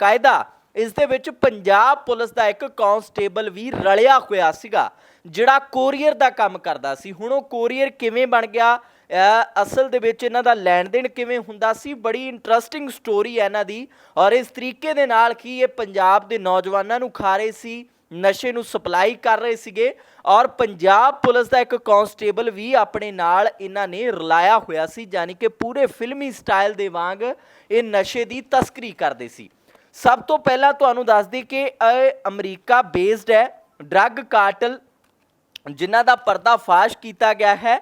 ਕਾਇਦਾ। ਇਸ ਦੇ ਵਿੱਚ ਪੰਜਾਬ ਪੁਲਿਸ ਦਾ ਇੱਕ ਕਾਂਸਟੇਬਲ ਵੀ ਰਲਿਆ ਹੋਇਆ ਸੀਗਾ, ਜਿਹੜਾ ਕੋਰੀਅਰ ਦਾ ਕੰਮ ਕਰਦਾ ਸੀ। ਹੁਣ ਉਹ ਕੋਰੀਅਰ ਕਿਵੇਂ ਬਣ ਗਿਆ? ਅਸਲ ਦੇ ਵਿੱਚ ਇਹਨਾਂ ਦਾ ਲੈਣ ਦੇਣ ਕਿਵੇਂ ਹੁੰਦਾ ਸੀ? ਬੜੀ ਇੰਟਰਸਟਿੰਗ ਸਟੋਰੀ ਹੈ ਇਹਨਾਂ ਦੀ। ਔਰ ਇਸ ਤਰੀਕੇ ਦੇ ਨਾਲ ਕੀ ਇਹ ਪੰਜਾਬ ਦੇ ਨੌਜਵਾਨਾਂ ਨੂੰ ਖਾ ਰਹੇ ਸੀ, ਨਸ਼ੇ ਨੂੰ ਸਪਲਾਈ ਕਰ ਰਹੇ ਸੀਗੇ। ਔਰ ਪੰਜਾਬ ਪੁਲਿਸ ਦਾ ਇੱਕ ਕਾਂਸਟੇਬਲ ਵੀ ਆਪਣੇ ਨਾਲ ਇਹਨਾਂ ਨੇ ਰਲਾਇਆ ਹੋਇਆ ਸੀ, ਯਾਨੀ ਕਿ ਪੂਰੇ ਫਿਲਮੀ ਸਟਾਈਲ ਦੇ ਵਾਂਗ ਇਹ ਨਸ਼ੇ ਦੀ ਤਸਕਰੀ ਕਰਦੇ ਸੀ। ਸਭ ਤੋਂ ਪਹਿਲਾਂ ਤੁਹਾਨੂੰ ਦੱਸ ਦਈਏ ਕਿ ਇਹ ਅਮਰੀਕਾ ਬੇਸਡ ਹੈ ਡਰੱਗ ਕਾਰਟਲ ਜਿਨ੍ਹਾਂ ਦਾ ਪਰਦਾਫਾਸ਼ ਕੀਤਾ ਗਿਆ ਹੈ।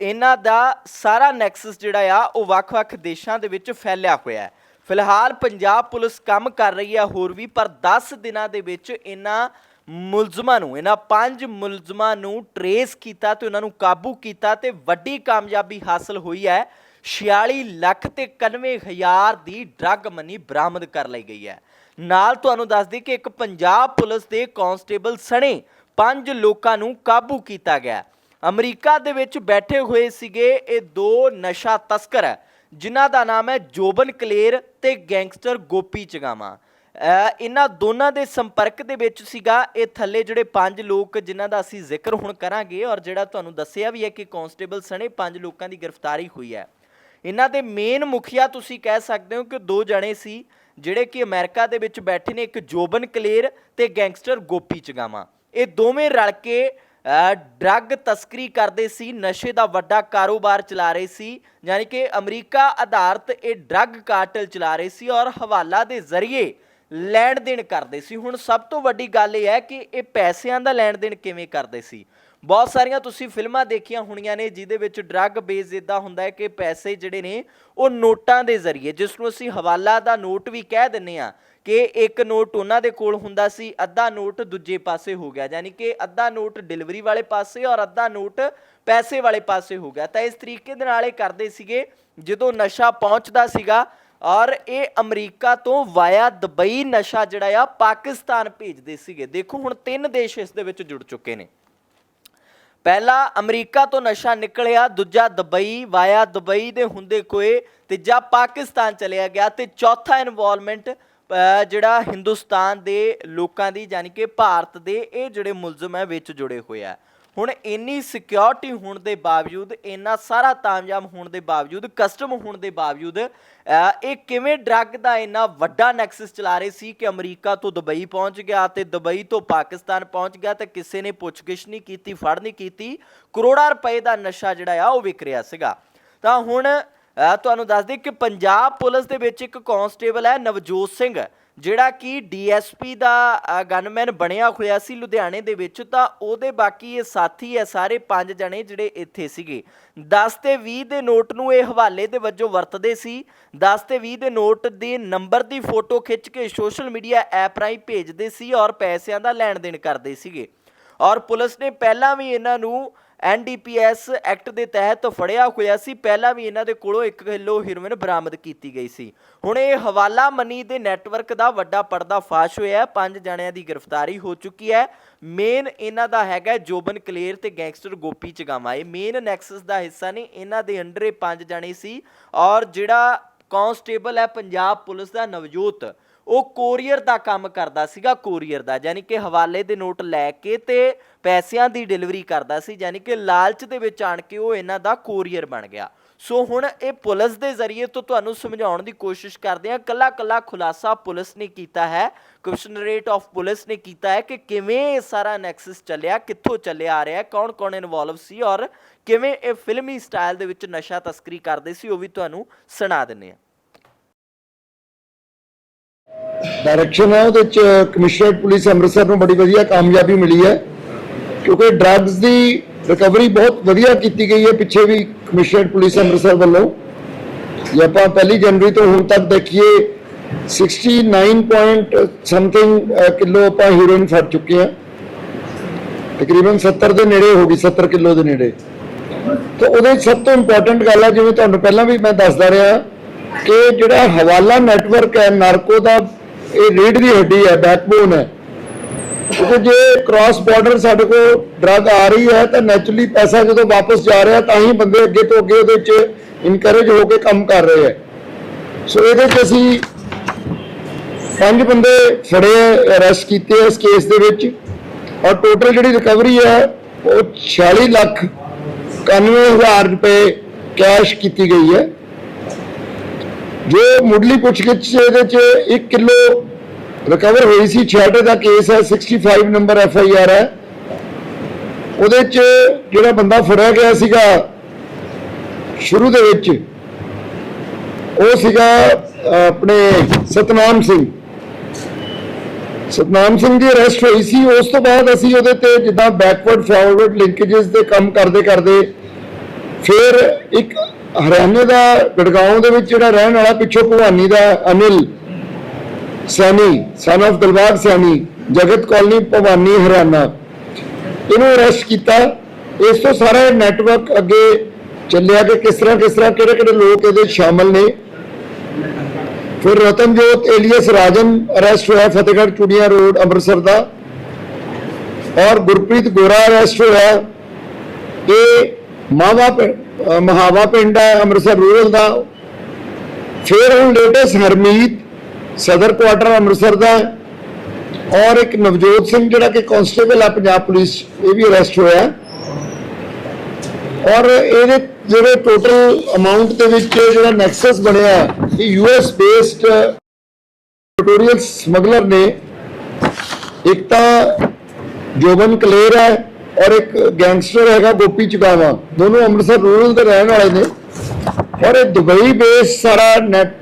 ਇਹਨਾਂ ਦਾ ਸਾਰਾ ਨੈਕਸਸ ਜਿਹੜਾ ਆ, ਉਹ ਵੱਖ-ਵੱਖ ਦੇਸ਼ਾਂ ਦੇ ਵਿੱਚ ਫੈਲਿਆ ਹੋਇਆ ਹੈ। ਫਿਲਹਾਲ ਪੰਜਾਬ ਪੁਲਿਸ ਕੰਮ ਕਰ ਰਹੀ ਹੈ ਹੋਰ ਵੀ, ਪਰ 10 ਦਿਨਾਂ ਦੇ ਵਿੱਚ ਇਹਨਾਂ ਮੁਲਜ਼ਮਾਂ ਨੂੰ, ਇਹਨਾਂ ਪੰਜ ਮੁਲਜ਼ਮਾਂ ਨੂੰ ਟਰੇਸ ਕੀਤਾ ਤੇ ਉਹਨਾਂ ਨੂੰ ਕਾਬੂ ਕੀਤਾ ਤੇ ਵੱਡੀ ਕਾਮਯਾਬੀ ਹਾਸਲ ਹੋਈ ਹੈ। 46 ਲੱਖ ਤੇ 91 ਹਜ਼ਾਰ ਦੀ ਡਰੱਗ ਮਨੀ ਬਰਾਮਦ ਕਰ ਲਈ ਗਈ ਹੈ। ਨਾਲ ਤੁਹਾਨੂੰ ਦੱਸ ਦਈਏ ਕਿ ਇੱਕ ਪੰਜਾਬ ਪੁਲਿਸ ਦੇ ਕਾਂਸਟੇਬਲ ਸਣੇ ਪੰਜ ਲੋਕਾਂ ਨੂੰ ਕਾਬੂ ਕੀਤਾ ਗਿਆ। ਅਮਰੀਕਾ ਦੇ ਵਿੱਚ ਬੈਠੇ ਹੋਏ ਸੀਗੇ ਇਹ ਦੋ ਨਸ਼ਾ ਤਸਕਰ, ਜਿਨ੍ਹਾਂ ਦਾ ਨਾਮ ਹੈ ਜੋਬਨ ਕਲੇਰ ਤੇ ਗੈਂਗਸਟਰ ਗੋਪੀ ਚਗਾਵਾ। ਇਹਨਾਂ ਦੋਨਾਂ ਦੇ ਸੰਪਰਕ ਦੇ ਵਿੱਚ ਸੀਗਾ ਇਹ ਥੱਲੇ ਜਿਹੜੇ ਪੰਜ ਲੋਕ ਜਿਨ੍ਹਾਂ ਦਾ ਅਸੀਂ ਜ਼ਿਕਰ ਹੁਣ ਕਰਾਂਗੇ ਔਰ ਜਿਹੜਾ ਤੁਹਾਨੂੰ ਦੱਸਿਆ ਵੀ ਹੈ ਕਿ ਕਾਂਸਟੇਬਲ ਸਣੇ ਪੰਜ ਲੋਕਾਂ ਦੀ ਗ੍ਰਿਫਤਾਰੀ ਹੋਈ ਹੈ। ਇਹਨਾਂ ਦੇ ਮੇਨ ਮੁਖੀਆ ਤੁਸੀਂ ਕਹਿ ਸਕਦੇ ਹੋ ਕਿ ਦੋ ਜਣੇ ਸੀ, ਜਿਹੜੇ ਕਿ ਅਮਰੀਕਾ ਦੇ ਵਿੱਚ ਬੈਠੇ ਨੇ, ਇੱਕ ਜੋਬਨ ਕਲੇਰ ਤੇ ਗੈਂਗਸਟਰ ਗੋਪੀ ਚਗਾਵਾ। ਇਹ ਦੋਵੇਂ ਰਲ ਕੇ ਡਰੱਗ ਤਸਕਰੀ ਕਰਦੇ ਸੀ, ਨਸ਼ੇ ਦਾ ਵੱਡਾ ਕਾਰੋਬਾਰ ਚਲਾ ਰਹੇ ਸੀ, ਯਾਨੀ ਕਿ ਅਮਰੀਕਾ ਆਧਾਰਿਤ ਇਹ ਡਰੱਗ ਕਾਰਟਲ ਚਲਾ ਰਹੇ ਸੀ ਔਰ ਹਵਾਲਾ ਦੇ ਜ਼ਰੀਏ ਲੈਣ ਦੇਣ ਕਰਦੇ ਸੀ। ਹੁਣ ਸਭ ਤੋਂ ਵੱਡੀ ਗੱਲ ਇਹ ਹੈ ਕਿ ਇਹ ਪੈਸਿਆਂ ਦਾ ਲੈਣ ਦੇਣ ਕਿਵੇਂ ਕਰਦੇ ਸੀ? ਬਹੁਤ ਸਾਰੀਆਂ ਤੁਸੀਂ ਫਿਲਮਾਂ ਦੇਖੀਆਂ ਹੋਣੀਆਂ ਨੇ, ਜਿਹਦੇ ਵਿੱਚ ਡਰੱਗ ਬੇਸ ਇਦਾਂ ਹੁੰਦਾ ਹੈ ਕਿ ਪੈਸੇ ਜਿਹੜੇ ਨੇ, ਉਹ ਨੋਟਾਂ ਦੇ ਜ਼ਰੀਏ, ਜਿਸ ਨੂੰ ਅਸੀਂ ਹਵਾਲਾ ਦਾ ਨੋਟ ਵੀ ਕਹਿ ਦਿੰਨੇ ਆ ਕਿ ਇੱਕ ਨੋਟ ਉਹਨਾਂ ਦੇ ਕੋਲ ਹੁੰਦਾ ਸੀ, ਅੱਧਾ ਨੋਟ ਦੂਜੇ ਪਾਸੇ ਹੋ ਗਿਆ, ਯਾਨੀ ਕਿ ਅੱਧਾ ਨੋਟ ਡਿਲੀਵਰੀ ਵਾਲੇ ਪਾਸੇ ਔਰ ਅੱਧਾ ਨੋਟ ਪੈਸੇ ਵਾਲੇ ਪਾਸੇ ਹੋ ਗਿਆ। ਤਾਂ ਇਸ ਤਰੀਕੇ ਦੇ ਨਾਲ ਇਹ ਕਰਦੇ ਸੀਗੇ, ਜਦੋਂ ਨਸ਼ਾ ਪਹੁੰਚਦਾ ਸੀਗਾ ਔਰ ਇਹ ਅਮਰੀਕਾ ਤੋਂ ਵਾਇਆ ਦੁਬਈ ਨਸ਼ਾ ਜਿਹੜਾ ਆ, ਪਾਕਿਸਤਾਨ ਭੇਜਦੇ ਸੀਗੇ। ਦੇਖੋ ਹੁਣ ਤਿੰਨ ਦੇਸ਼ ਇਸ ਦੇ ਵਿੱਚ ਜੁੜ ਚੁੱਕੇ ਨੇ। ਪਹਿਲਾ ਅਮਰੀਕਾ ਤੋਂ ਨਸ਼ਾ ਨਿਕਲਿਆ, ਦੂਜਾ ਦੁਬਈ, ਵਾਇਆ ਦੁਬਈ ਦੇ ਹੁੰਦੇ ਕੋਏ, ਤੀਜਾ ਪਾਕਿਸਤਾਨ ਚਲਿਆ ਗਿਆ ਤੇ ਚੌਥਾ ਇਨਵੋਲਵਮੈਂਟ ਜਿਹੜਾ ਹਿੰਦੁਸਤਾਨ ਦੇ ਲੋਕਾਂ ਦੀ, ਯਾਨੀ ਕਿ ਭਾਰਤ ਦੇ, ਇਹ ਜਿਹੜੇ ਮੁਲਜ਼ਮ ਹੈ ਵਿੱਚ ਜੁੜੇ ਹੋਏ ਆ। ਹੁਣ ਇੰਨੀ ਸਿਕਿਉਰਿਟੀ ਹੋਣ ਦੇ ਬਾਵਜੂਦ, ਇੰਨਾ ਸਾਰਾ ਤਾਮਯਾਬ ਹੋਣ ਦੇ ਬਾਵਜੂਦ ਕਸਟਮ ਹੋਣ ਦੇ ਬਾਵਜੂਦ ਇਹ ਕਿਵੇਂ ਡਰੱਗ ਦਾ ਇੰਨਾ ਵੱਡਾ ਨੈਕਸਸ ਚਲਾ ਰਹੇ ਸੀ ਕਿ ਅਮਰੀਕਾ ਤੋਂ ਦੁਬਈ ਪਹੁੰਚ ਗਿਆ ਤੇ ਦੁਬਈ ਤੋਂ ਪਾਕਿਸਤਾਨ ਪਹੁੰਚ ਗਿਆ ਤੇ ਕਿਸੇ ਨੇ ਪੁੱਛਗਿੱਛ ਨਹੀਂ ਕੀਤੀ, ਫੜ ਨਹੀਂ ਕੀਤੀ, ਕਰੋੜਾਂ ਰੁਪਏ ਦਾ ਨਸ਼ਾ ਜਿਹੜਾ ਆ ਉਹ ਵਿਕ ਰਿਹਾ ਸੀਗਾ। ਤਾਂ ਹੁਣ ਤੁਹਾਨੂੰ ਦੱਸ ਦਈਏ ਕਿ ਪੰਜਾਬ ਪੁਲਿਸ ਦੇ ਵਿੱਚ ਇੱਕ ਕਾਂਸਟੇਬਲ ਹੈ, ਨਵਜੋਤ ਸਿੰਘ। ਜਿਹੜਾ ਕਿ ਡੀਐਸਪੀ ਦਾ ਗਨਮੈਨ ਬਣਿਆ ਹੋਇਆ ਸੀ ਲੁਧਿਆਣੇ ਦੇ ਵਿੱਚ, ਤਾਂ ਉਹਦੇ ਬਾਕੀ ਇਹ ਸਾਥੀ ਹੈ, ਸਾਰੇ ਪੰਜ ਜਣੇ ਜਿਹੜੇ ਇੱਥੇ ਸੀਗੇ। 10 ਤੇ 20 ਦੇ ਨੋਟ ਨੂੰ ਇਹ ਹਵਾਲੇ ਦੇ ਵਜੋਂ ਵਰਤਦੇ ਸੀ। 10 ਤੇ 20 ਦੇ ਨੋਟ ਦੇ ਨੰਬਰ ਦੀ ਫੋਟੋ ਖਿੱਚ ਕੇ ਸੋਸ਼ਲ ਮੀਡੀਆ ਐਪ ਰਾਹੀਂ ਭੇਜਦੇ ਸੀ ਔਰ ਪੈਸਿਆਂ ਦਾ ਲੈਣ ਦੇਣ ਕਰਦੇ ਸੀਗੇ। ਔਰ ਪੁਲਿਸ ਨੇ ਪਹਿਲਾਂ ਵੀ ਇਹਨਾਂ ਨੂੰ ਐਨਡੀਪੀਐਸ ਐਕਟ ਦੇ ਤਹਿਤ ਫੜਿਆ ਹੋਇਆ ਸੀ। ਪਹਿਲਾਂ ਵੀ ਇਹਨਾਂ ਦੇ ਕੋਲੋਂ 1 ਕਿਲੋ ਹੀਰੋਇਨ ਬਰਾਮਦ ਕੀਤੀ ਗਈ ਸੀ। ਹੁਣ ਇਹ ਹਵਾਲਾ ਮਨੀ ਦੇ ਨੈਟਵਰਕ ਦਾ ਵੱਡਾ ਪਰਦਾ ਫਾਸ਼ ਹੋਇਆ ਹੈ। ਪੰਜ ਜਣਿਆਂ ਦੀ ਗ੍ਰਿਫਤਾਰੀ ਹੋ ਚੁੱਕੀ ਹੈ। ਮੇਨ ਇਹਨਾਂ ਦਾ ਹੈਗਾ ਜੋਬਨ ਕਲੇਰ ਤੇ ਗੈਂਗਸਟਰ ਗੋਪੀ ਚਗਾਮਾ ਇਹ ਮੇਨ ਨੈਕਸਸ ਦਾ ਹਿੱਸਾ ਨੇ ਇਹਨਾਂ ਦੇ ਅੰਡਰ ਇਹ ਪੰਜ ਜਣੇ ਸੀ। ਔਰ ਜਿਹੜਾ ਕਾਂਸਟੇਬਲ ਹੈ ਪੰਜਾਬ ਪੁਲਿਸ ਦਾ ਨਵਜੋਤ ਉਹ ਕੋਰੀਅਰ ਦਾ ਕੰਮ ਕਰਦਾ ਸੀਗਾ, ਕੋਰੀਅਰ ਦਾ, ਯਾਨੀ ਕਿ ਹਵਾਲੇ ਦੇ ਨੋਟ ਲੈ ਕੇ ਤੇ ਪੈਸਿਆਂ ਦੀ ਡਿਲੀਵਰੀ ਕਰਦਾ ਸੀ, ਯਾਨੀ ਕਿ ਲਾਲਚ ਦੇ ਵਿੱਚ ਆਣ ਕੇ ਉਹ ਇਹਨਾਂ ਦਾ ਕੋਰੀਅਰ ਬਣ ਗਿਆ। ਸੋ ਹੁਣ ਇਹ ਪੁਲਿਸ ਦੇ ਜ਼ਰੀਏ ਤੋਂ ਤੁਹਾਨੂੰ ਸਮਝਾਉਣ ਦੀ ਕੋਸ਼ਿਸ਼ ਕਰਦੇ ਆ ਕੱਲਾ ਕੱਲਾ ਖੁਲਾਸਾ ਪੁਲਿਸ ਨੇ ਕੀਤਾ ਹੈ, ਕਮਿਸ਼ਨਰੇਟ ਆਫ ਪੁਲਿਸ ਨੇ ਕੀਤਾ ਹੈ ਕਿ ਕਿਵੇਂ ਇਹ ਸਾਰਾ ਨੈਕਸਸ ਚੱਲਿਆ, ਕਿੱਥੋਂ ਚੱਲਿਆ ਆ ਰਿਹਾ ਕੌਣ ਕੌਣ ਇਨਵੋਲਵ ਸੀ ਔਰ ਕਿਵੇਂ ਇਹ ਫਿਲਮੀ ਸਟਾਈਲ ਦੇ ਵਿੱਚ ਨਸ਼ਾ ਤਸਕਰੀ ਕਰਦੇ ਸੀ, ਉਹ ਵੀ ਤੁਹਾਨੂੰ ਸੁਣਾ ਦਿੰਨੇ ਆ ਡਾਇਰੈਕਸ਼ਨ ਹੈ ਉਹਦੇ ਚ ਕਮਿਸ਼ਨਰੇਟ ਪੁਲਿਸ ਅੰਮ੍ਰਿਤਸਰ ਨੂੰ ਬੜੀ ਵਧੀਆ ਕਾਮਯਾਬੀ ਮਿਲੀ ਹੈ। ਕਿਉਂਕਿ ਡਰੱਗਸ ਦੀ ਰਿਕਵਰੀ ਬਹੁਤ ਵਧੀਆ ਕੀਤੀ ਗਈ ਹੈ ਪਿੱਛੇ ਵੀ ਕਮਿਸ਼ਨਰੇਟ ਪੁਲਿਸ ਅੰਮ੍ਰਿਤਸਰ ਵੱਲੋਂ। ਜੇ ਆਪਾਂ ਪਹਿਲੀ ਜਨਵਰੀ ਤੋਂ ਹੁਣ ਤੱਕ ਦੇਖੀਏ 69 ਪੁਆਇੰਟ ਸਮਥਿੰਗ ਕਿਲੋ ਆਪਾਂ ਹੀਰੋਇਨ ਫੜ ਚੁੱਕੇ ਹਾਂ। ਤਕਰੀਬਨ 70 ਦੇ ਨੇੜੇ ਹੋ ਗਈ 70 ਕਿਲੋ ਦੇ ਨੇੜੇ। ਤਾਂ ਉਹਦੇ ਸਭ ਤੋਂ ਇੰਪੋਰਟੈਂਟ ਗੱਲ ਹੈ ਜਿਵੇਂ ਤੁਹਾਨੂੰ ਪਹਿਲਾਂ ਵੀ ਮੈਂ ਦੱਸਦਾ ਰਿਹਾ, ਕਿ ਜਿਹੜਾ ਹਵਾਲਾ ਨੈਟਵਰਕ ਹੈ, ਨਾਰਕੋ ਦਾ ਇਹ ਰੀੜ ਦੀ ਹੱਡੀ ਹੈ ਬੈਕਬੋਨ ਹੈ। ਕਿਉਂਕਿ ਜੇ ਕ੍ਰਾਸ ਬਾਰਡਰ ਸਾਡੇ ਕੋਲ ਡਰੱਗ ਆ ਰਹੀ ਹੈ, ਤਾਂ ਨੈਚੁਰਲੀ ਪੈਸਾ ਜਦੋਂ ਵਾਪਸ ਜਾ ਰਿਹਾ, ਤਾਂ ਹੀ ਬੰਦੇ ਅੱਗੇ ਤੋਂ ਅੱਗੇ ਉਹਦੇ 'ਚ ਇਨਕਰੇਜ ਹੋ ਕੇ ਕੰਮ ਕਰ ਰਹੇ ਹੈ। ਸੋ ਇਹਦੇ 'ਚ ਅਸੀਂ ਪੰਜ ਬੰਦੇ ਫੜੇ ਅਰੈਸਟ ਕੀਤੇ ਇਸ ਕੇਸ ਦੇ ਵਿੱਚ। ਔਰ ਟੋਟਲ ਜਿਹੜੀ ਰਿਕਵਰੀ ਹੈ, ਉਹ 46 ਲੱਖ 91000 ਰੁਪਏ ਕੈਸ਼ ਕੀਤੀ ਗਈ ਹੈ। ਜੋ ਮੁੱਢਲੀ ਪੁੱਛਗਿੱਛ ਇਹਦੇ ਚ 1 ਕਿਲੋ ਰਿਕਵਰ ਹੋਈ ਸੀ ਛੇਟੇ ਦਾ ਕੇਸ ਹੈ 65 ਨੰਬਰ ਐਫ ਆਈ ਆਰ ਹੈ। ਉਹਦੇ ਚ ਜਿਹੜਾ ਬੰਦਾ ਫੜਿਆ ਗਿਆ ਸੀਗਾ ਸ਼ੁਰੂ ਦੇ ਵਿੱਚ, ਉਹ ਸੀਗਾ ਆਪਣੇ ਸਤਨਾਮ ਸਿੰਘ। ਸਤਨਾਮ ਸਿੰਘ ਦੀ ਅਰੈਸਟ ਹੋਈ ਸੀ। ਉਸ ਤੋਂ ਬਾਅਦ ਅਸੀਂ ਉਹਦੇ ਤੇ ਜਿੱਦਾਂ ਬੈਕਵਰਡ ਫਾਰਵਰਡ ਲਿੰਕੇजेस ਦੇ ਕੰਮ ਕਰਦੇ ਕਰਦੇ ਫਿਰ ਇੱਕ ਹਰਿਆਣੇ ਦਾ ਗੜਗਾਉਂ ਦੇ ਵਿੱਚ ਜਿਹੜਾ ਰਹਿਣ ਵਾਲਾ ਪਿੱਛੋਂ ਭਵਾਨੀ ਦਾ ਅਨਿਲ ਸੈਣੀ ਸਨ of ਦਿਲਬਾਗ ਸੈਣੀ, ਜਗਤ ਕਾਲਨੀ ਭਵਾਨੀ ਹਰਿਆਣਾ। ਇਹਨੂੰ ਅਰੈਸਟ ਕੀਤਾ। ਇਸ ਤੋਂ ਸਾਰਾ ਨੈਟਵਰਕ ਅੱਗੇ ਚੱਲਿਆ ਕਿ ਕਿਸ ਤਰ੍ਹਾਂ ਕਿਸ ਤਰ੍ਹਾਂ ਕਿਹੜੇ ਕਿਹੜੇ ਲੋਕ ਇਹਦੇ 'ਚ ਸ਼ਾਮਲ ਨੇ। ਫਿਰ ਰਤਨਜੋਤ ਏਲੀਅਸ ਰਾਜਨ ਅਰੈਸਟ ਹੋਇਆ ਫਤਿਹਗੜ੍ਹ ਚੂੜੀਆਂ ਰੋਡ, ਅੰਮ੍ਰਿਤਸਰ ਦਾ। ਔਰ ਗੁਰਪ੍ਰੀਤ ਗੋਰਾ ਅਰੈਸਟ ਹੋਇਆ। ਇਹ ਮਾਵਾ ਪਿੰ- ਮਹਾਵਾ ਪਿੰਡ ਹੈ ਅੰਮ੍ਰਿਤਸਰ ਰੂਰਲ ਦਾ। ਫਿਰ ਹੁਣ ਲੇਟੈਸਟ ਹਰਮੀਤ ਸਦਰ ਕੁਆਟਰ ਅੰਮ੍ਰਿਤਸਰ ਦਾ ਔਰ ਇੱਕ ਨਵਜੋਤ ਸਿੰਘ ਜਿਹੜਾ ਕਿ ਕਾਂਸਟੇਬਲ ਹੈ ਪੰਜਾਬ ਪੁਲਿਸ ਇਹ ਵੀ ਅਰੈਸਟ ਹੋਇਆ ਔਰ ਇਹਦੇ ਜਿਹੜੇ ਟੋਟਲ ਅਮਾਉਂਟ ਦੇ ਵਿੱਚ ਜਿਹੜਾ ਨੈਕਸਸ ਬਣਿਆ ਹੈ, ਇਹ ਯੂਐਸ ਬੇਸਡ ਟਿਊਟੋਰੀਅਲ ਸਮਗਲਰ ਨੇ। ਇੱਕ ਤਾਂ ਜੋਬਨ ਕਲੇਰ ਹੈ ਔਰ ਇੱਕ ਗੈਂਗਸਟਰ ਹੈਗਾ ਗੋਪੀ ਚੁਗਾਵਾ, ਦੋਨੋਂ ਅੰਮ੍ਰਿਤਸਰ ਰੂਰਲ ਦੇ ਰਹਿਣ ਵਾਲੇ ਨੇ। ਔਰ ਇਹ ਦੁਬਈ ਬੇਸ ਸਾਰਾ ਨੈਟ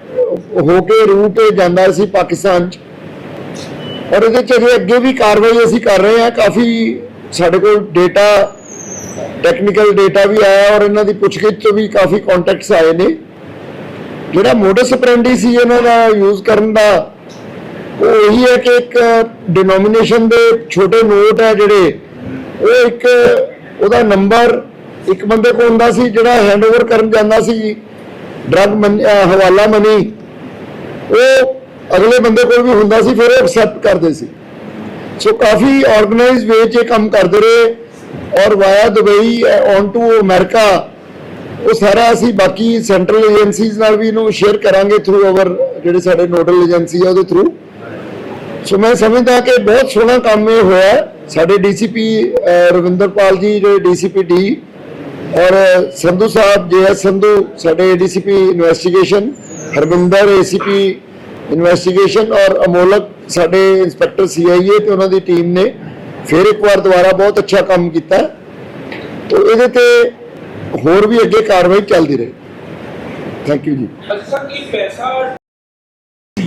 ਹੋ ਕੇ ਰੂਟ ਜਾਂਦਾ ਸੀ ਪਾਕਿਸਤਾਨ ਚ। ਔਰ ਇਹਦੇ ਚ ਅਜੇ ਅੱਗੇ ਵੀ ਕਾਰਵਾਈ ਅਸੀਂ ਕਰ ਰਹੇ ਹਾਂ। ਕਾਫੀ ਸਾਡੇ ਕੋਲ ਡੇਟਾ ਟੈਕਨੀਕਲ ਡੇਟਾ ਵੀ ਆਇਆ ਔਰ ਇਹਨਾਂ ਦੀ ਪੁੱਛਗਿੱਛ ਤੋਂ ਵੀ ਕਾਫੀ ਕੰਟੈਕਟਸ ਆਏ ਨੇ। ਜਿਹੜਾ ਮੋਡਸ ਆਪਰੈਂਡੀ ਸੀ ਇਹਨਾਂ ਦਾ ਯੂਜ਼ ਕਰਨ ਦਾ, ਉਹ ਇਹੀ ਹੈ ਕਿ ਇੱਕ ਡਿਨੋਮੀਨੇਸ਼ਨ ਦੇ ਛੋਟੇ ਨੋਟ ਹੈ ਜਿਹੜੇ ਉਹ ਇੱਕ ਉਹਦਾ ਨੰਬਰ ਇੱਕ ਬੰਦੇ ਕੋਲ ਹੁੰਦਾ ਸੀ ਜਿਹੜਾ ਹੈਂਡਓਵਰ ਕਰਨ ਜਾਂਦਾ ਸੀ ਡਰਗ ਹਵਾਲਾ ਮਨੀ ਉਹ ਅਗਲੇ ਬੰਦੇ ਕੋਲ ਵੀ ਹੁੰਦਾ ਸੀ, ਫਿਰ ਉਹ ਐਕਸੈਪਟ ਕਰਦੇ ਸੀ। ਸੋ ਕਾਫੀ ਆਰਗੇਨਾਈਜ਼ ਵੇ 'ਚ ਇਹ ਕੰਮ ਕਰਦੇ ਰਹੇ ਔਰ via Dubai on to America, ਉਹ ਸਾਰਾ ਅਸੀਂ ਬਾਕੀ ਸੈਂਟਰਲ ਏਜੰਸੀਜ਼ ਨਾਲ ਵੀ ਇਹਨੂੰ ਸ਼ੇਅਰ ਕਰਾਂਗੇ ਥਰੂ ਆਵਰ ਜਿਹੜੇ ਸਾਡੇ ਨੋਡਲ ਏਜੰਸੀ ਆ ਉਹਦੇ ਥਰੂ ਸੋ ਮੈਂ ਸਮਝਦਾ ਕਿ ਬਹੁਤ ਸੋਹਣਾ ਕੰਮ ਇਹ ਹੋਇਆ। ਹੈ। ਸਾਡੇ ਡੀਸੀਪੀ ਰਵਿੰਦਰਪਾਲ ਜੀ, ਜਿਹੜੇ ਡੀਸੀਪੀ ਡੀ ਔਰ ਸੰਧੂ ਸਾਹਿਬ ਜੇਐਸ ਸੰਧੂ, ਸਾਡੇ DCP investigation Harvinder ACP investigation ਔਰ ਅਮੋਲਕ, ਸਾਡੇ ਇੰਸਪੈਕਟਰ ਸੀਆਈਏ ਤੇ ਉਹਨਾਂ ਦੀ ਟੀਮ ਨੇ ਫਿਰ ਇੱਕ ਵਾਰ ਦੁਬਾਰਾ ਬਹੁਤ ਅੱਛਾ ਕੰਮ ਕੀਤਾ। ਤੋ ਇਹਦੇ ਤੇ ਹੋਰ ਵੀ ਅੱਗੇ ਕਾਰਵਾਈ ਚੱਲਦੀ ਰਹੇ। ਥੈਂਕ ਯੂ ਜੀ। ਅੱਛਾ, ਕੀ ਪੈਸਾ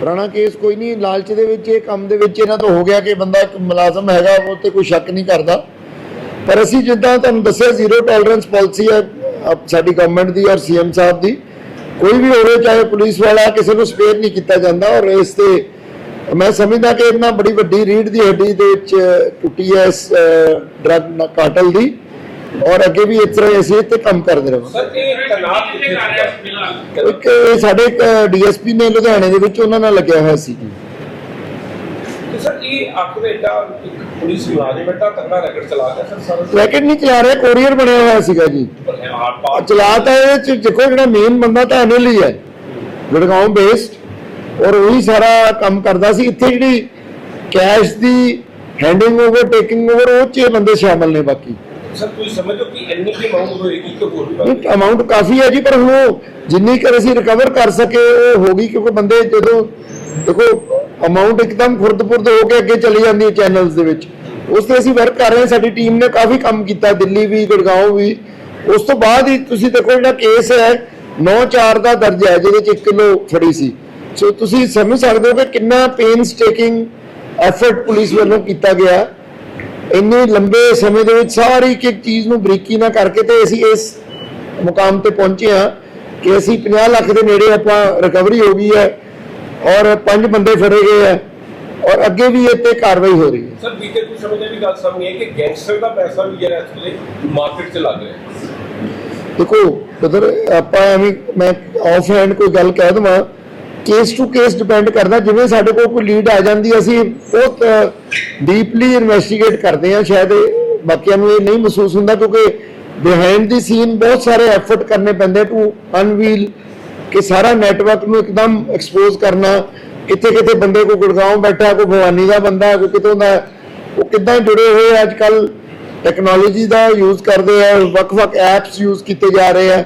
ਪੁਰਾਣਾ ਕੇਸ ਕੋਈ ਨਹੀਂ, ਲਾਲਚ ਦੇ ਵਿੱਚ, ਇਹ ਕੰਮ ਦੇ ਵਿੱਚ ਇਹਨਾਂ ਤੋਂ ਹੋ ਗਿਆ ਕਿ ਬੰਦਾ ਇੱਕ ਮੁਲਾਜ਼ਮ ਹੈਗਾ, ਉਹ ਤੇ ਕੋਈ ਸ਼ੱਕ ਨਹੀਂ ਕਰਦਾ। ਪਰ ਅਸੀਂ ਜਿੱਦਾਂ ਤੁਹਾਨੂੰ ਦੱਸਿਆ, ਜ਼ੀਰੋ ਟੋਲਰੈਂਸ ਪਾਲਿਸੀ ਹੈ ਸਾਡੀ ਗਵਰਨਮੈਂਟ ਦੀ ਔਰ ਸੀਐਮ ਸਾਹਿਬ ਦੀ। ਕੋਈ ਵੀ ਹੋਵੇ, ਚਾਹੇ ਪੁਲਿਸ ਵਾਲਾ, ਕਿਸੇ ਨੂੰ ਸਪੇਅਰ ਨਹੀਂ ਕੀਤਾ ਜਾਂਦਾ ਔਰ ਇਸ ਤੇ ਮੈਂ ਸਮਝਦਾ ਕਿ ਇਹਨਾਂ ਬੜੀ ਵੱਡੀ ਰੀੜ ਦੀ ਹੱਡੀ ਦੇ ਵਿੱਚ ਟੁੱਟੀ ਹੈ ਇਸ ਡਰਗ ਕਾਟਲ ਦੀ। ਔਰ ਅੱਗੇ ਵੀ ਇਸ ਤਰ੍ਹਾਂ ਅਸੀਂ ਇੱਥੇ ਕੰਮ ਕਰਦੇ ਰਹਾਂਗੇ। ਸਰ ਇਹ ਕਿੱਥੇ? ਇੱਕ ਇਹ ਸਾਡੇ ਇੱਕ ਡੀਐਸਪੀ ਨੇ ਲੁਧਿਆਣੇ ਦੇ ਵਿੱਚ ਉਹਨਾਂ ਨਾਲ ਲੱਗਿਆ ਹੋਇਆ ਸੀ। ਤੇ ਸਰ ਇਹ ਏਡਾ ਇੱਕ ਪੁਲਿਸ ਮੁਲਾਜ਼ਮ ਏਡਾ ਤੰਗਾ ਰੈਕਟ ਚਲਾ ਗਿਆ ਸਰ ਸਰ ਰੈਕਟ ਨਹੀਂ ਚਲਾ ਰਿਹਾ ਕੋਰੀਅਰ ਬਣਿਆ ਹੋਇਆ ਸੀਗਾ ਜੀ। ਹਾਰ ਪਾਰ ਚਲਾ ਤਾਂ ਇਹਦੇ ਚ ਦੇਖੋ ਜਿਹੜਾ ਮੇਨ ਬੰਦਾ ਤਾਂ ਅਨਿਲ ਹੀ ਹੈ। ਗੁੜਗਾਉਂ ਬੇਸਡ ਔਰ ਉਹੀ ਸਾਰਾ ਕੰਮ ਕਰਦਾ ਸੀ। ਇੱਥੇ ਜਿਹੜੀ ਕੈਸ਼ ਦੀ ਹੈਂਡਿੰਗ ਓਵਰ ਟੇਕਿੰਗ ਓਵਰ ਉਹ ਚ ਇਹ ਬੰਦੇ ਸ਼ਾਮਲ ਨੇ ਬਾਕੀ। ਸਰ, ਤੁਸੀਂ ਸਮਝੋ ਕਿ ਇੰਨੀ ਕੀ ਅਮਾਉਂਟ ਹੋਏਗੀ ਕਿ ਹੋਰ ਵੀ ਅਮਾਉਂਟ ਕਾਫੀ ਹੈ ਜੀ, ਪਰ ਹੁਣ ਉਹ ਜਿੰਨੀ ਕਰ ਅਸੀਂ ਰਿਕਵਰ ਕਰ ਸਕੇ, ਉਹ ਹੋ ਗਈ ਕਿਉਂਕਿ ਬੰਦੇ ਜਦੋਂ ਦੇਖੋ ਅਮਾਉਂਟ ਇੱਕਦਮ ਖੁਰਦ-ਪੁਰਦ ਹੋ ਕੇ ਅੱਗੇ ਚਲੀ ਜਾਂਦੀ ਹੈ ਚੈਨਲਸ ਦੇ ਵਿੱਚ। ਉਸ ਤੇ ਅਸੀਂ ਵਰਕ ਕਰ ਰਹੇ ਹਾਂ, ਸਾਡੀ ਟੀਮ ਨੇ ਕਾਫੀ ਕੰਮ ਕੀਤਾ, ਦਿੱਲੀ ਵੀ ਗੁੜਗਾਉਂ ਵੀ। ਉਸ ਤੋਂ ਬਾਅਦ ਹੀ ਤੁਸੀਂ ਦੇਖੋ, ਜਿਹੜਾ ਕੇਸ ਹੈ 9-4 ਦਾ ਦਰਜ ਹੈ, ਜਿਹਦੇ ਚ 1 ਕਿਲੋ ਫੜੀ ਸੀ। ਸੋ ਤੁਸੀਂ ਸਮਝ ਸਕਦੇ ਹੋ ਕਿ ਕਿੰਨਾ ਪੇਨਸ ਟੇਕਿੰਗ ਐਫਰਟ ਪੁਲਿਸ ਵੱਲੋਂ ਕੀਤਾ ਗਿਆ। ਇੰਨੇ ਲੰਬੇ ਸਮੇਂ ਦੇ ਵਿੱਚ ਸਾਰੀ ਇੱਕ ਚੀਜ਼ ਨੂੰ ਬਰੀਕੀ ਨਾਲ ਕਰਕੇ ਤੇ ਅਸੀਂ ਇਸ ਮੁਕਾਮ ਤੇ ਪਹੁੰਚੇ ਹਾਂ ਕਿ ਅਸੀਂ 50 ਲੱਖ ਦੇ ਨੇੜੇ ਆਪਾਂ ਰਿਕਵਰੀ ਹੋ ਗਈ ਹੈ ਔਰ ਪੰਜ ਬੰਦੇ ਫੜੇ ਗਏ ਹੈ ਔਰ ਅੱਗੇ ਵੀ ਇਹ ਤੇ ਕਾਰਵਾਈ ਹੋ ਰਹੀ ਹੈ। ਸਰ ਬੀਤੇ ਕੁਝ ਸਮੇਂ ਵੀ ਗੱਲ ਸਾਹਮਣੇ ਹੈ ਕਿ ਗੈਂਗਸਟਰ ਦਾ ਪੈਸਾ ਵੀ ਜਿਹੜਾ ਇਸ ਵੇਲੇ ਮਾਰਕੀਟ 'ਚ ਲੱਗ ਰਿਹਾ ਦੇਖੋ ਬਦਰ ਆਪਾਂ ਐਵੇਂ ਮੈਂ ਆਫ ਹੈਂਡ ਕੋਈ ਗੱਲ ਕਹਿ ਦਵਾਂ ਕੇਸ ਟੂ ਕੇਸ ਡਿਪੈਂਡ ਕਰਦਾ ਜਿਵੇਂ ਸਾਡੇ ਕੋਲ ਕੋਈ ਲੀਡ ਆ ਜਾਂਦੀ ਹੈ, ਅਸੀਂ ਬਹੁਤ ਡੀਪਲੀ ਇਨਵੈਸਟੀਗੇਟ ਕਰਦੇ ਹਾਂ ਸ਼ਾਇਦ ਇਹ ਬਾਕੀਆਂ ਨੂੰ ਇਹ ਨਹੀਂ ਮਹਿਸੂਸ ਹੁੰਦਾ ਕਿਉਂਕਿ ਬਿਹਾਈਂਡ ਦੀ ਸੀਨ ਬਹੁਤ ਸਾਰੇ ਐਫਰਟ ਕਰਨੇ ਪੈਂਦੇ ਟੂ ਅਨਵੀਲ ਕਿ ਸਾਰਾ ਨੈਟਵਰਕ ਨੂੰ ਇੱਕਦਮ ਐਕਸਪੋਜ਼ ਕਰਨਾ ਕਿੱਥੇ ਕਿੱਥੇ ਬੰਦੇ ਕੋ ਗੁੜਗਾਉਂ ਬੈਠਾ ਕੋਈ ਭਵਾਨੀ ਦਾ ਬੰਦਾ ਕੋਈ ਕਿਤੋਂ ਦਾ ਉਹ ਕਿੱਦਾਂ ਜੁੜੇ ਹੋਏ ਅੱਜ ਕੱਲ ਟੈਕਨੋਲੋਜੀ ਦਾ ਯੂਜ਼ ਕਰਦੇ ਆ ਵੱਖ-ਵੱਖ ਐਪਸ ਯੂਜ਼ ਕੀਤੇ ਜਾ ਰਹੇ ਆ।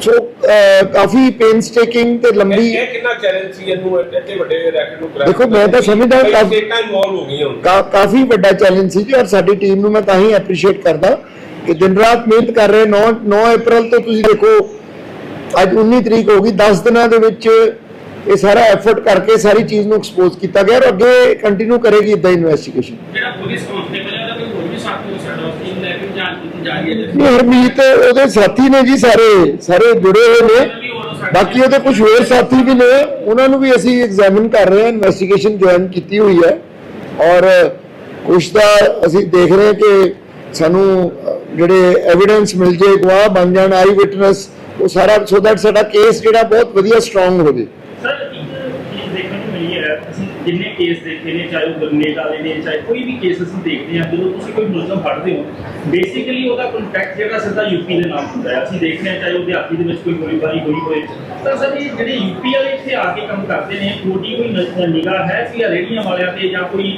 ਸੋ ਕਾਫੀ ਪੇਨਸਟੇਕਿੰਗ ਤੇ ਲੰਬੀ ਇਹ ਕਿੰਨਾ ਚੈਲੰਜ ਸੀ ਇਹਨੂੰ ਇੱਥੇ ਵੱਡੇ ਰੈਕਟ ਨੂੰ crack ਦੇਖੋ, ਮੈਂ ਤਾਂ ਸਮਝਦਾ ਕਾਫੀ- ਇਨਵੋਲਵ ਹੋ ਗਈਆਂ ਹੁਣ ਕਾਫੀ ਵੱਡਾ ਚੈਲੰਜ ਸੀ ਜੀ ਔਰ ਸਾਡੀ ਟੀਮ ਨੂੰ ਮੈਂ ਤਾਂ ਹੀ ਐਪਰੀਸ਼ੀਏਟ ਕਰਦਾ ਕਿ ਦਿਨ ਰਾਤ ਮਿਹਨਤ ਕਰ ਰਹੇ 9 9 ਅਪ੍ਰੈਲ ਤੋਂ ਤੁਸੀਂ ਦੇਖੋ ਅੱਜ 19 ਤਰੀਕ ਹੋ ਗਈ 10 ਦਿਨਾਂ ਦੇ ਵਿੱਚ ਇਹ ਸਾਰਾ ਐਫਰਟ ਕਰਕੇ ਸਾਰੀ ਚੀਜ਼ ਨੂੰ ਐਕਸਪੋਜ਼ ਕੀਤਾ ਗਿਆ ਔਰ ਅੱਗੇ ਕੰਟੀਨਿਊ ਕਰੇਗੀ ਇਦਾਂ ਇਨਵੈਸਟੀਗੇਸ਼ਨ ਜਿਹੜਾ ਪੁਲਿਸ ਕਾਂਸਟੇਬਲ ਹੈ ਉਹਦਾ ਕੋਈ ਹੋਰ ਵੀ ਸਾਥੀ ਹੋ ਸਕਦਾ ਉਸ ਟੀਮ ਲੈ ਕੇ ਜਾਂਚ ਕੀਤੀ ਜਾ ਰਹੀ ਹੈ ਨਹੀਂ, ਹਰਮੀਤ, ਉਹਦੇ ਸਾਥੀ ਨੇ ਜੀ ਸਾਰੇ ਸਾਰੇ ਜੁੜੇ ਹੋਏ ਨੇ। ਬਾਕੀ ਉਹਦੇ ਕੁਝ ਹੋਰ ਸਾਥੀ ਵੀ ਨੇ, ਉਹਨਾਂ ਨੂੰ ਵੀ ਅਸੀਂ ਐਗਜ਼ਾਮਿਨ ਕਰ ਰਹੇ ਹਾਂ ਇਨਵੈਸਟੀਗੇਸ਼ਨ ਜੁਆਇਨ ਕੀਤੀ ਹੋਈ ਹੈ। ਔਰ ਕੁਝ ਦਾ ਅਸੀਂ ਦੇਖ ਰਹੇ ਕਿ ਸਾਨੂੰ ਜਿਹੜੇ ਐਵੀਡੈਂਸ ਮਿਲ ਜੇ ਗਵਾਹ ਬਣ ਜਾਣ ਆਈ ਵਿਟਨੈਸ ਉਹ ਸਾਰਾ ਸੋ ਦੈਟ ਸਾਡਾ ਕੇਸ ਜਿਹੜਾ ਬਹੁਤ ਵਧੀਆ ਸਟਰੋਂਗ ਹੋਵੇ ਸਰ ਇੱਕ ਚੀਜ਼ ਦੇਖਣ ਨੂੰ ਮਿਲੀ ਹੈ ਅਸੀਂ ਜਿੰਨੇ ਕੇਸ ਦੇਖੇ ਨੇ ਚਾਹੇ ਉਹ ਗ੍ਰਨੇਡ ਵਾਲੇ ਨੇ ਚਾਹੇ ਕੋਈ ਵੀ ਕੇਸ ਅਸੀਂ ਦੇਖਦੇ ਹਾਂ ਜਦੋਂ ਤੁਸੀਂ ਕੋਈ ਮੁਲਜ਼ਮ ਫੜਦੇ ਹੋ ਬੇਸਿਕਲੀ ਉਹਦਾ ਕੰਟੈਕਟ ਜਿਹੜਾ ਸਿੱਧਾ ਯੂਪੀ ਦੇ ਨਾਲ ਹੁੰਦਾ ਹੈ। ਅਸੀਂ ਦੇਖਦੇ ਹਾਂ ਚਾਹੇ ਉਹਦੇ ਹਾਥੀ ਦੇ ਵਿੱਚ ਕੋਈ ਗੋਲੀਬਾਰੀ ਹੋਈ ਹੋਏ ਤਾਂ ਸਰ ਇਹ ਜਿਹੜੇ ਯੂਪੀ ਵਾਲੇ ਇੱਥੇ ਆ ਕੇ ਕੰਮ ਕਰਦੇ ਨੇ ਤੁਹਾਡੀ ਕੋਈ ਨ- ਨਿਗਾਹ ਹੈ ਕਿ ਇਹ ਰੇੜੀਆਂ ਵਾਲਿਆਂ ਤੇ ਜਾਂ ਕੋਈ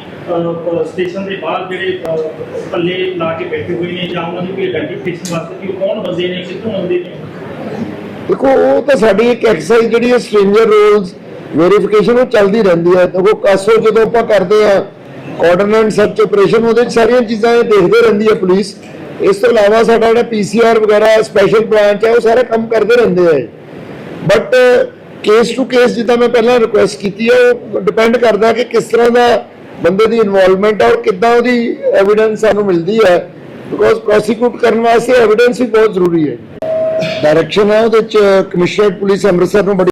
ਸਟੇਸ਼ਨ ਦੇ ਬਾਹਰ ਜਿਹੜੇ ਅਹ, ਪੱਲੇ ਲਾ ਕੇ ਬੈਠੇ ਹੋਏ ਨੇ ਜਾਂ ਉਹਨਾਂ ਦੀ ਕੋਈ ਆਇਡੈਂਟੀਫਿਕੇਸ਼ਨ ਵਾਸਤੇ ਕਿ ਉਹ ਕੌਣ ਬੰਦੇ ਨੇ ਕਿੱਥੋਂ ਆਉਂਦੇ ਨੇ? ਦੇਖੋ ਉਹ ਤਾਂ ਸਾਡੀ ਇੱਕ ਐਕਸਰਸਾਈਜ਼ ਜਿਹੜੀ ਹੈ ਸਟ੍ਰੇਂਜਰ ਰੋਲਸ ਵੈਰੀਫਿਕੇਸ਼ਨ ਉਹ ਚੱਲਦੀ ਰਹਿੰਦੀ ਹੈ। ਦੇਖੋ, ਕਾਸੋ ਜਦੋਂ ਆਪਾਂ ਕਰਦੇ ਆ ਆਰਡਨੈਂਟ ਸਰਚ ਆਪਰੇਸ਼ਨ ਉਹਦੇ ਵਿੱਚ ਸਾਰੀਆਂ ਚੀਜ਼ਾਂ ਇਹ ਦੇਖਦੇ ਰਹਿੰਦੀ ਹੈ ਪੁਲਿਸ। ਇਸ ਤੋਂ ਇਲਾਵਾ ਸਾਡਾ ਜਿਹੜਾ ਪੀਸੀਆਰ ਵਗੈਰਾ ਸਪੈਸ਼ਲ ਬ੍ਰਾਂਚ ਹੈ, ਉਹ ਸਾਰੇ ਕੰਮ ਕਰਦੇ ਰਹਿੰਦੇ ਆ ਬਟ ਕੇਸ ਟੂ ਕੇਸ ਜਿੱਦਾਂ ਮੈਂ ਪਹਿਲਾਂ ਰਿਕੁਐਸਟ ਕੀਤੀ ਹੈ, ਉਹ ਡਿਪੈਂਡ ਕਰਦਾ ਕਿ ਕਿਸ ਤਰ੍ਹਾਂ ਦਾ ਬੰਦੇ ਦੀ ਇਨਵੋਲਵਮੈਂਟ ਹੈ ਔਰ ਕਿੱਦਾਂ ਉਹਦੀ ਐਵੀਡੈਂਸ ਸਾਨੂੰ ਮਿਲਦੀ ਹੈ। ਬਿਕੋਜ਼ ਪ੍ਰੋਸੀਕਿਊਟ ਕਰਨ ਵਾਸਤੇ ਐਵੀਡੈਂਸ ਵੀ ਬਹੁਤ ਜ਼ਰੂਰੀ ਹੈ। ਡਾਇਰੈਕਸ਼ਨ ਹੈ ਉਹਦੇ ਚ ਕਮਿਸ਼ਨਰੇਟ ਪੁਲਿਸ ਅੰਮ੍ਰਿਤਸਰ ਨੂੰ ਬੜੀ